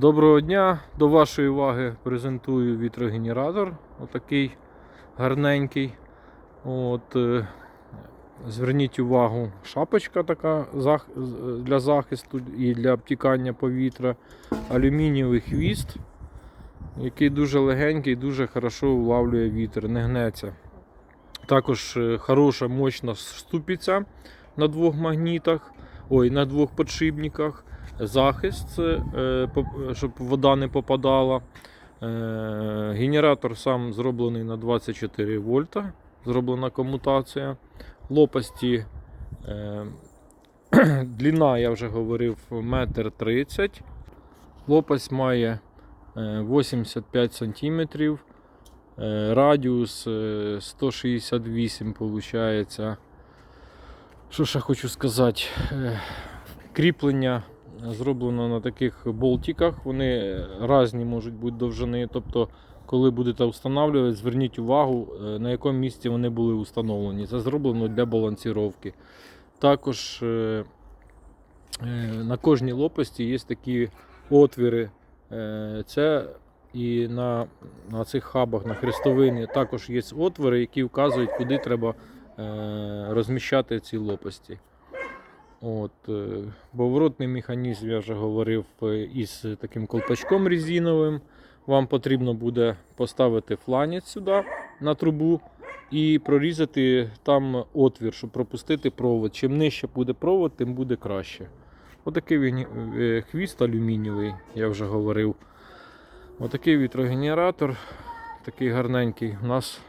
Доброго дня! До вашої уваги презентую вітрогенератор. Отакий гарненький. От, е, зверніть увагу, шапочка така для захисту і для обтікання повітря. Алюмінієвий хвіст, який дуже легенький, і дуже хорошо влавлює вітер, не гнеться. Також е, хороша мощна ступиця на двох магнітах, ой, на двох подшипниках захист, е, щоб вода не попадала. Е, Генератор сам зроблений на 24 вольта, зроблена комутація. Лопасті е, длина, я вже говорив, метр 30. Лопасть має е, 85 см. Радіус е, 168 виходить. Що ще хочу сказати? Кріплення зроблено на таких болтиках. Вони різні можуть бути довжини. Тобто, коли будете встановлювати, зверніть увагу, е, на якому місці вони були встановлені. Це зроблено для балансіровки. Також е, е, на кожній лопасті є такі отвіри. Це і на, на цих хабах, на хрестовині також є отвори, які вказують, куди треба розміщати ці лопасті. От, е, Поворотний механізм, я вже говорив, е, із таким колпачком резиновим. Вам потрібно буде поставити фланець сюди на трубу і прорізати там отвір, щоб пропустити провод. Чим нижче буде провод, тим буде краще. Отакий він, е, хвіст алюмінієвий, я вже говорив. Отакий вітрогенератор, такий гарненький у нас.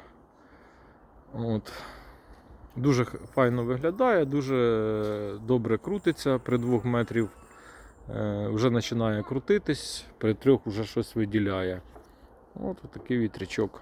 От. Дуже файно виглядає, дуже добре крутиться при 2 метрів. Е, вже починає крутитись, при трьох вже щось виділяє. От такий вітрячок.